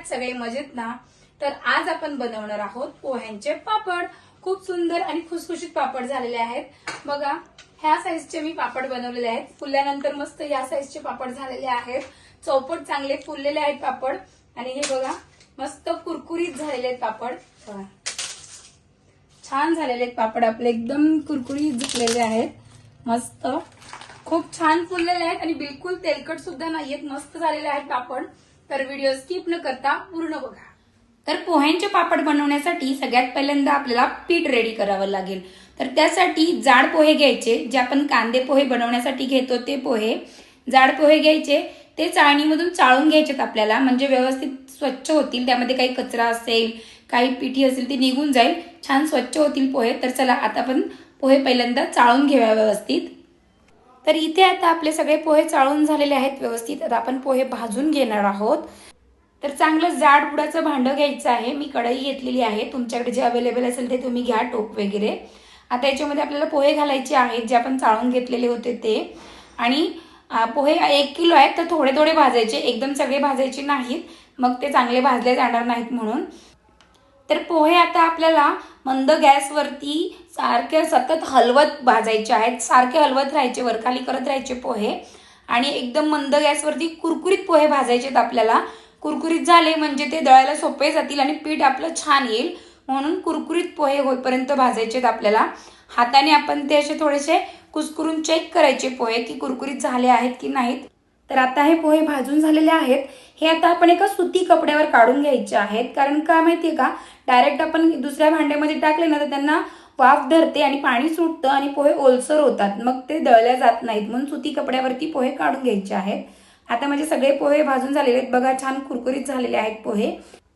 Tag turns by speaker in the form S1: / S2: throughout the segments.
S1: आहात सगळे मजेत ना? तर आज आपण बनवणार आहोत पोह्यांचे पापड. खूप सुंदर आणि खुसखुशीत पापड झालेले आहेत. बघा ह्या साईजचे मी पापड बनवलेले आहेत. फुलल्यानंतर मस्त या साईजचे पापड झालेले आहेत. चौपट चांगले फुललेले आहेत पापड. आणि हे बघा मस्त कुरकुरीत झालेले आहेत पापड. बघा. छान झालेले आहेत पापड आपले. एकदम कुरकुरीत झालेले आहेत. मस्त. खूप छान फुललेले आहेत आणि बिलकुल तेलकट सुद्धा नाहीयेत. मस्त झालेले आहेत पापड. तर व्हिडिओ स्किप न करता पूर्ण बघा. तर पोह्यांचे पापड बनवण्यासाठी सगळ्यात पहिल्यांदा आपल्याला पीठ रेडी करावं लागेल. तर त्यासाठी जाड पोहे घ्यायचे. जे आपण कांदे पोहे बनवण्यासाठी घेतो ते पोहे. जाड पोहे घ्यायचे. ते चाळणीमधून चाळून घ्यायचेत आपल्याला. म्हणजे व्यवस्थित स्वच्छ होतील. त्यामध्ये काही कचरा असेल काही पिठी असेल ती निघून जाईल. छान स्वच्छ होतील पोहे. तर चला आता आपण पोहे पहिल्यांदा चाळून घेऊया व्यवस्थित. तर इथे आता आपले सगळे पोहे चाळून झालेले आहेत व्यवस्थित. आता आपण पोहे भाजून घेणार आहोत. तर चांगलं जाड बुडाचं भांडं घ्यायचं आहे. मी कढई घेतलेली आहे. तुमच्याकडे जे अवेलेबल असेल ते तुम्ही घ्या टोप वगैरे. आता याच्यामध्ये आपल्याला पोहे घालायचे आहेत जे आपण चाळून घेतलेले होते ते. आणि पोहे एक किलो आहेत तर थोडे थोडे भाजायचे. एकदम सगळे भाजायचे नाहीत. मग ते चांगले भाजले जाणार नाहीत म्हणून. तर पोहे आता आपल्याला मंद गॅसवरती सारखे सतत हलवत भाजायचे आहेत. सारखे हलवत राहायचे वरखाली करत राहायचे पोहे. आणि एकदम मंद गॅसवरती कुरकुरीत पोहे भाजायचे आहेत आपल्याला. कुरकुरीत झाले म्हणजे ते दळायला सोपे जातील आणि पीठ आपलं छान येईल. म्हणून कुरकुरीत पोहे होईपर्यंत भाजायचे आहेत आपल्याला. हाताने आपण ते असे थोडेसे कुसकुरून चेक करायचे पोहे की कुरकुरीत झाले आहेत की नाहीत. तर आता हे पोहे भाजून झालेले आहेत. हे आता आपण एका सुती कपड्यावर काढून घ्यायचे आहेत. कारण का माहितीये का? डायरेक्ट आपण दुसऱ्या भांड्यामध्ये टाकले ना तर त्यांना वाफ धरते आणि पाणी सुटतं आणि पोहे ओलसर होतात. मग ते दळल्या जात नाहीत. म्हणून सुती कपड्यावरती पोहे काढून घ्यायचे आहेत. आता माझे सगळे पोहे भाजून झालेले आहेत. बघा छान कुरकुरीत झालेले आहेत पोहे.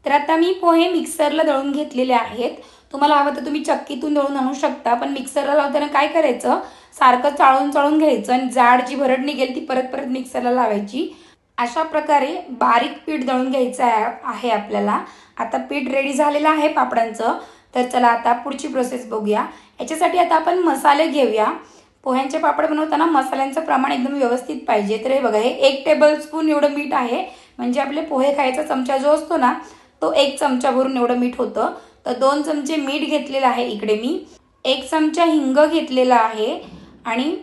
S1: तर आता मी पोहे मिक्सरला दळून घेतलेले आहेत. तुम्हाला हवं तर तुम्ही चक्कीतून दळून आणू शकता. पण मिक्सरला लावताना काय करायचं? सारखं चाळून चाळून घ्यायचं आणि जाड जी भरड निघेल ती परत परत मिक्सरला लावायची. अशा प्रकारे बारीक पीठ दळून घ्यायचं आहे आपल्याला. आता पीठ रेडी झालेलं आहे पापडांचं. तर चला आता पुढची प्रोसेस बघूया. याच्यासाठी आता आपण मसाले घेऊया. पोह्यांचे पापड बनवताना मसाल्यांचं प्रमाण एकदम व्यवस्थित पाहिजे. तर हे बघा हे एक टेबल स्पून एवढं मीठ आहे. म्हणजे आपले पोहे खायचा चमचा जो असतो ना तो एक चमचा भरून एवढं मीठ होतं. तर दोन चमचे मीठ घेतलेलं आहे इकडे मी. एक चमचा हिंग घेतलेला आहे. आणि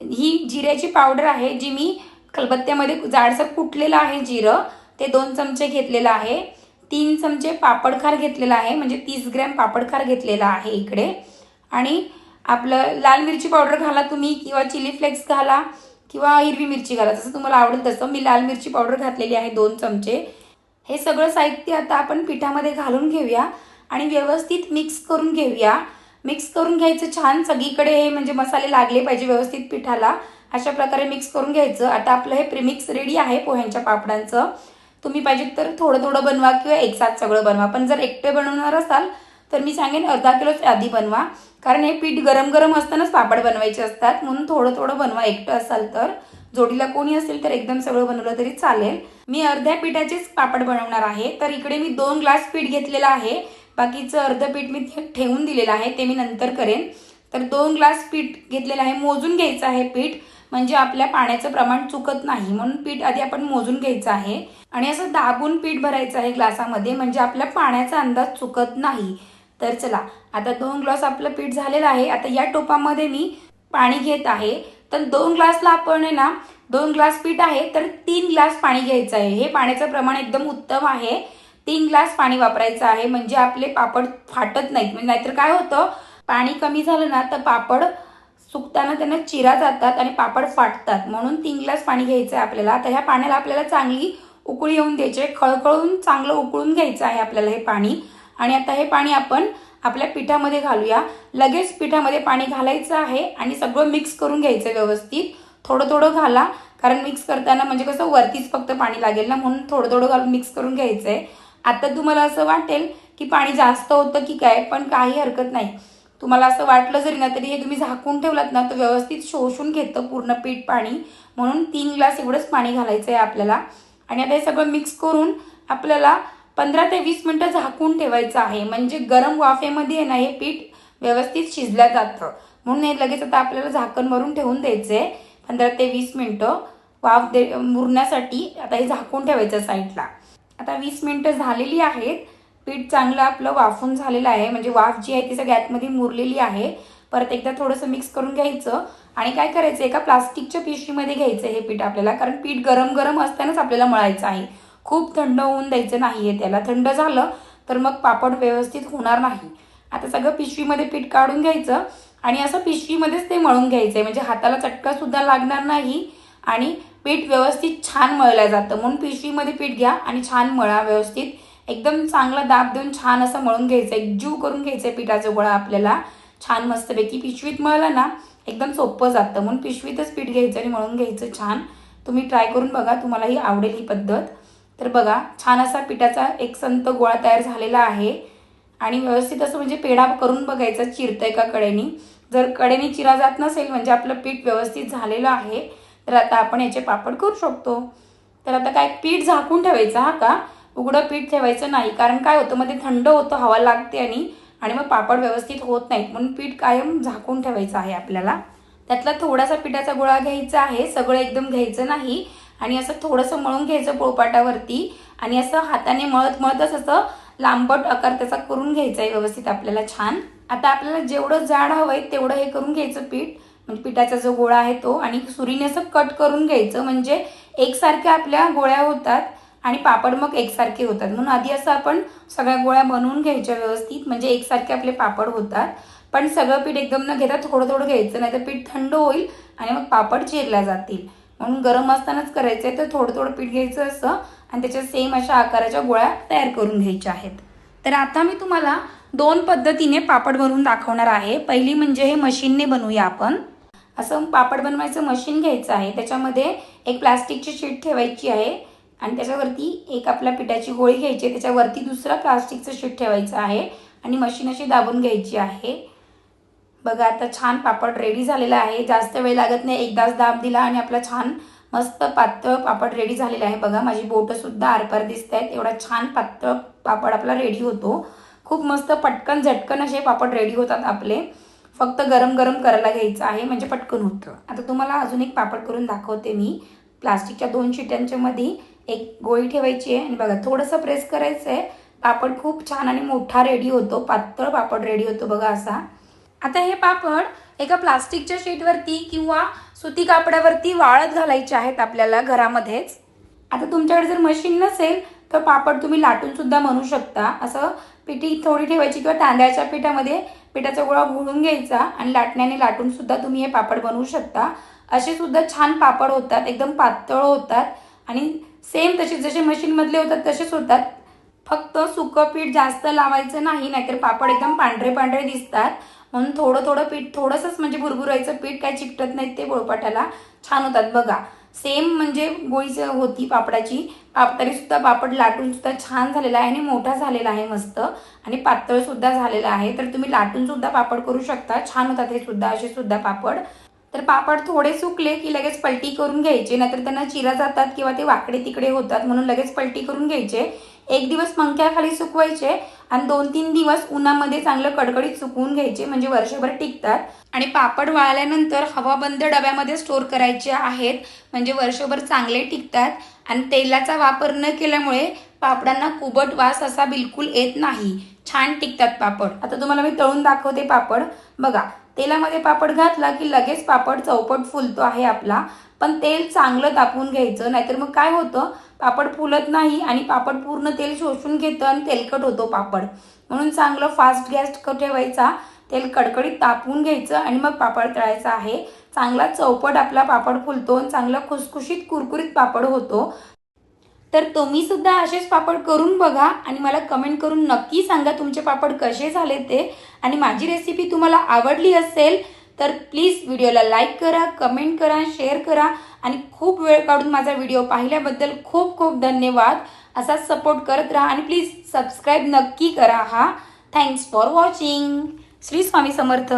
S1: ही जिऱ्याची पावडर आहे जी मी खलबत्त्यामध्ये जाडसर कुटलेलं आहे जिरं ते दोन चमचे घेतलेलं आहे. तीन चमचे पापडखार घेतलेला आहे म्हणजे तीस ग्रॅम पापडखार घेतलेला आहे इकडे. आणि आपलं लाल मिरची पावडर घाला तुम्ही किंवा चिली फ्लेक्स घाला किंवा हिरवी मिरची घाला जसं तुम्हाला आवडेल तसं. मी लाल मिरची पावडर घातलेली आहे दोन चमचे. हे सगळं साहित्य आता आपण पिठामध्ये घालून घेऊया आणि व्यवस्थित मिक्स करून घेऊया. मिक्स करून घ्यायचं छान. सगळीकडे हे म्हणजे मसाले लागले पाहिजे व्यवस्थित पिठाला. अशा प्रकारे मिक्स करून घ्यायचं. आता आपलं हे प्रिमिक्स रेडी आहे पोह्यांच्या पापडांचं. तुम्ही पाहिजे तर थोडं थोडं बनवा किंवा एक साथ सगळं बनवा. पण जर एकटे बनवणार असाल तर मी सांगेन अर्धा किलोच आधी बनवा. कारण हे पीठ गरम गरम असतानाच पापड बनवायचे असतात. म्हणून थोडं थोडं बनवा. एकटं असाल तर. जोडीला कोणी असेल तर एकदम सगळं बनवलं तरी चालेल. मी अर्ध्या पिठाचेच पापड बनवणार आहे. तर इकडे मी दोन ग्लास पीठ घेतलेलं आहे. बाकीचं अर्ध पीठ मी ठेवून दिलेलं आहे ते मी नंतर करेन. तर दोन ग्लास पीठ घेतलेलं आहे. मोजून घ्यायचं आहे पीठ. म्हणजे आपल्या पाण्याचं प्रमाण चुकत नाही. म्हणून पीठ आधी आपण मोजून घ्यायचं आहे. आणि असं दाबून पीठ भरायचं आहे ग्लासामध्ये. म्हणजे आपल्या पाण्याचा अंदाज चुकत नाही. तर चला आता दोन ग्लास आपलं पीठ झालेलं आहे. आता या टोपामध्ये मी पाणी घेत आहे. तर दोन ग्लासला आपण आहे ना दोन ग्लास पीठ आहे. तर तीन ग्लास पाणी घ्यायचं आहे. हे पाण्याचं प्रमाण एकदम उत्तम आहे. तीन ग्लास पाणी वापरायचं आहे. म्हणजे आपले पापड फाटत नाहीत. म्हणजे नाहीतर काय होतं? पाणी कमी झालं ना तर पापड सुकताना त्यांना चिरा जातात आणि पापड फाटतात. म्हणून तीन ग्लास पाणी घ्यायचं आहे आपल्याला. तर ह्या पाण्याला आपल्याला चांगली उकळी येऊन द्यायची आहे. खळखळून चांगलं उकळून घ्यायचं आहे आपल्याला हे पाणी. आणि आता हे पाणी आपण आपल्या पिठामध्ये घालूया. लगेच पिठामध्ये पाणी घालायचं आहे आणि सगळं मिक्स करून घ्यायचं व्यवस्थित. थोडं थोडं घाला. कारण मिक्स करताना म्हणजे कसं वरतीच फक्त पाणी लागेल ना म्हणून थोडं थोडं घालून मिक्स करून घ्यायचं आहे आता तुम्हाला असं वाटेल की पाणी जास्त होतं की काय पण काही हरकत नाही. तुम्हाला असं वाटलं जरी ना तरी हे तुम्ही झाकून ठेवलात ना तर व्यवस्थित शोषून घेतं पूर्ण पीठ पाणी. म्हणून तीन ग्लास एवढंच पाणी घालायचं आहे आपल्याला. आणि आता हे सगळं मिक्स करून आपल्याला पंधरा ते वीस मिनटं झाकून ठेवायचं आहे. म्हणजे गरम वाफेमध्ये आहे ना हे पीठ व्यवस्थित शिजलं जातं. म्हणून हे लगेच आता आपल्याला झाकण भरून ठेवून द्यायचं आहे पंधरा ते वीस मिनटं वाफ दे मुरण्यासाठी आता हे झाकून ठेवायचं साईडला आता वीस मिनटं झालेली आहेत. पीठ चांगलं आपलं वाफून झालेलं आहे. म्हणजे वाफ जी आहे ती सगळ्या मुरलेली आहे. परत एकदा थोडंसं मिक्स करून घ्यायचं. आणि काय करायचं एका प्लास्टिकच्या पिशवीमध्ये घ्यायचं हे पीठ आपल्याला. कारण पीठ गरम गरम असतानाच आपल्याला मळायचं आहे. खूप थंड होऊन द्यायचं नाही आहे त्याला. थंड झालं तर मग पापड व्यवस्थित होणार नाही. आता सगळं पिशवीमध्ये पीठ काढून घ्यायचं. आणि असं पिशवीमध्येच ते मळून घ्यायचं आहे म्हणजे हाताला चटकासुद्धा लागणार नाही. आणि पीठ व्यवस्थित छान मळलं जातं. म्हणून पिशवीमध्ये पीठ घ्या आणि छान मळा व्यवस्थित. एकदम चांगला दाब देऊन छान असं मळून घ्यायचं एक जीव करून घ्यायचं आहे पिठाचा गोळा आपल्याला. छान मस्तपैकी पिशवीत मळलं ना एकदम सोपं जातं. म्हणून पिशवीतच पीठ घ्यायचं आणि मळून घ्यायचं छान. तुम्ही ट्राय करून बघा तुम्हालाही आवडेल ही पद्धत. तर बघा छान असा पिठाचा एक संत गोळा तयार झालेला आहे. आणि व्यवस्थित असं म्हणजे पेढा करून बघायचा चिरतं का कडेनी. जर कडेनी चिरा जात नसेल म्हणजे आपलं पीठ व्यवस्थित झालेलं आहे तर आता आपण याचे पापड करू शकतो. तर आता काय पीठ झाकून ठेवायचं हा का? उघडं पीठ ठेवायचं नाही कारण काय होतं मध्ये थंड होतं हवा लागते आणि आणि मग पापड व्यवस्थित होत नाहीत. म्हणून पीठ कायम झाकून ठेवायचं आहे आपल्याला. त्यातला थोडासा पिठाचा गोळा घ्यायचा आहे सगळं एकदम घ्यायचं नाही. आणि असं थोडंसं मळून घ्यायचं पोळपाटावरती. आणि असं हाताने मळत मळतच असं लांबट आकार त्याचा करून घ्यायचा आहे व्यवस्थित आपल्याला छान. आता आपल्याला जेवढं जाड हवं आहे तेवढं हे करून घ्यायचं पीठ. म्हणजे पिठाचा जो गोळा आहे तो आणि सुरीने असं कट करून घ्यायचं. म्हणजे एकसारख्या आपल्या गोळ्या होतात आणि पापड मग एकसारखे होतात. म्हणून आधी असं आपण सगळ्या गोळ्या बनवून घ्यायच्या व्यवस्थित. म्हणजे एकसारखे आपले पापड होतात. पण सगळं पीठ एकदम न घेता थोडं थोडं घ्यायचं नाही तर पीठ थंड होईल आणि मग पापड चिरल्या जातील. म्हणून गरम असतानाच करायचं आहे तर थोडं थोडं पीठ घ्यायचं असं आणि त्याच्या सेम अशा आकाराच्या गोळ्या तयार करून घ्यायच्या आहेत. तर आता मी तुम्हाला दोन पद्धतीने पापड बनवून दाखवणार आहे. पहिली म्हणजे हे मशीनने बनवूया आपण. असं पापड बनवायचं मशीन घ्यायचं आहे. त्याच्यामध्ये एक प्लास्टिकची शीट ठेवायची आहे. आणि त्याच्यावरती एक आपल्या पिठाची गोळी घ्यायची आहे. त्याच्यावरती दुसरं प्लास्टिकचं शीट ठेवायचं आहे. आणि मशीन अशी दाबून घ्यायची आहे. बघा आता छान पापड रेडी झालेला आहे. जास्त वेळ लागत नाही. एकदाच दाब दिला आणि आपला छान मस्त पातळ पापड रेडी झालेला आहे. बघा माझी बोटंसुद्धा आरपार दिसत आहेत एवढा छान पातळ पापड आपला रेडी होतो. खूप मस्त पटकन झटकन असे पापड रेडी होतात आपले. फक्त गरम गरम करायला घ्यायचं आहे म्हणजे पटकन होतं आता तुम्हाला अजून एक पापड करून दाखवते मी. प्लास्टिकच्या दोन शिट्यांच्या मध्ये एक गोळी ठेवायची आहे. आणि बघा थोडंसं प्रेस करायचं आहे पापड खूप छान आणि मोठा रेडी होतो. पातळ पापड रेडी होतो बघा असा. आता हे पापड एका प्लास्टिकच्या शीटवरती किंवा सुती कापडावरती वाळत घालायचे आहेत आपल्याला घरामध्येच. आता तुमच्याकडे जर मशीन नसेल तर पापड तुम्ही लाटूनसुद्धा म्हणू शकता. असं पिठी थोडी ठेवायची किंवा तांदळाच्या पिठामध्ये पिठाचा गोळा घोळून घ्यायचा आणि लाटण्याने लाटूनसुद्धा तुम्ही हे पापड बनवू शकता. असे सुद्धा छान पापड होतात एकदम पातळ होतात आणि सेम तसे जसे मशीनमधले होतात तसेच होतात फक्त सुकं पीठ जास्त लावायचं नाही नाहीतर पापड एकदम पांढरे पांढरे दिसतात. म्हणून थोडं थोडं पीठ थोडंसंच म्हणजे भुरभुरायचं पीठ काय चिकटत नाहीत ते पोळपाटाला छान होतात. बघा सेम म्हणजे गोळीच होती पापडाची. पाप तरीसुद्धा पापड लाटूनसुद्धा छान झालेला आहे आणि मोठा झालेला आहे मस्त. आणि पातळसुद्धा झालेला आहे. तर तुम्ही लाटूनसुद्धा पापड करू शकता. छान होतात हे सुद्धा असे सुद्धा पापड. तर पापड थोडे सुकले की लगेच पलटी करून घ्यायचे. नाहीतर त्यांना चिरा जातात किंवा ते वाकडे तिकडे होतात म्हणून लगेच पलटी करून घ्यायचे. एक दिवस पंख्याखाली सुकवायचे आणि दोन तीन दिवस उन्हामध्ये चांगलं कडकडीत सुकवून घ्यायचे म्हणजे वर्षभर टिकतात. आणि पापड वाळल्यानंतर हवाबंद डब्यामध्ये स्टोर करायचे आहेत म्हणजे वर्षभर चांगले टिकतात. आणि तेलाचा वापर न केल्यामुळे पापडांना कुबट वास असा बिलकुल येत नाही. छान टिकतात पापड. आता तुम्हाला मी तळून दाखवते पापड. बघा तेलामध्ये पापड घातला की लगेच पापड चौपट फुलतो आहे आपला. पण तेल चांगलं तापून घ्यायचं नाहीतर मग काय होतं? पापड फुलत नाही आणि पापड पूर्ण तेल शोषून घेतं आणि तेलकट होतो पापड. म्हणून चांगलं फास्ट गॅस ठेवायचा तेल कडकडीत तापवून घ्यायचं आणि मग पापड तळायचा आहे. चांगला चौपट आपला पापड फुलतो आणि चांगला खुसखुशीत कुरकुरीत पापड होतो. तर तुम्ही सुद्धा असेच पापड करून बघा आणि मला कमेंट करून नक्की सांगा तुमचे पापड कसे झाले ते. आणि माझी रेसिपी तुम्हाला आवडली असेल तर प्लीज व्हिडिओला लाईक करा कमेंट करा शेअर करा आणि खूप वेळ काढून माझा व्हिडिओ पाहिल्याबद्दल खूप खूप धन्यवाद. असा सपोर्ट करत राहा आणि प्लीज सबस्क्राईब नक्की करा हा. Thanks for watching Shri Swami Samarth.